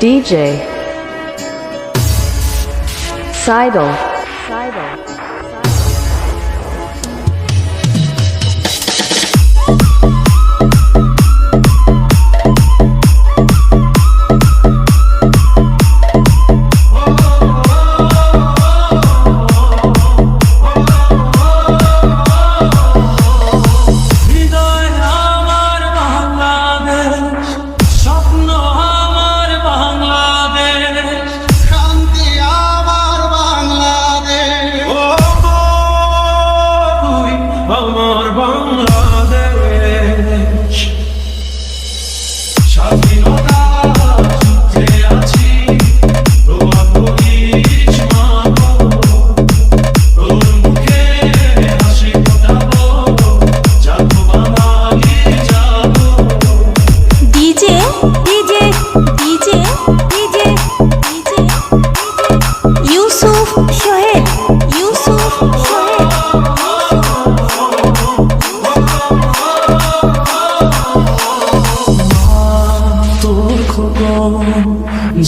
DJ Seidel. Seidel.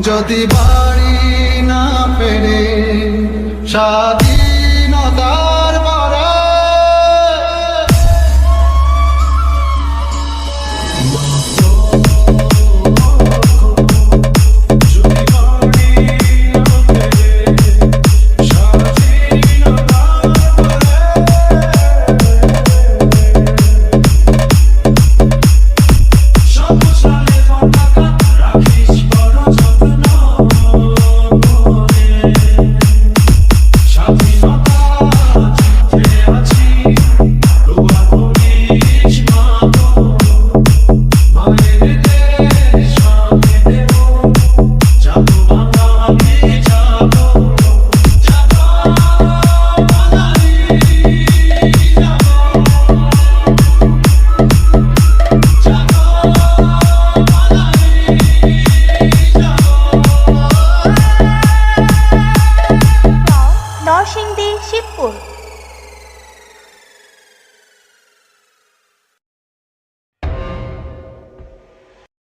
যদি বাড়ি না পেরে সাদী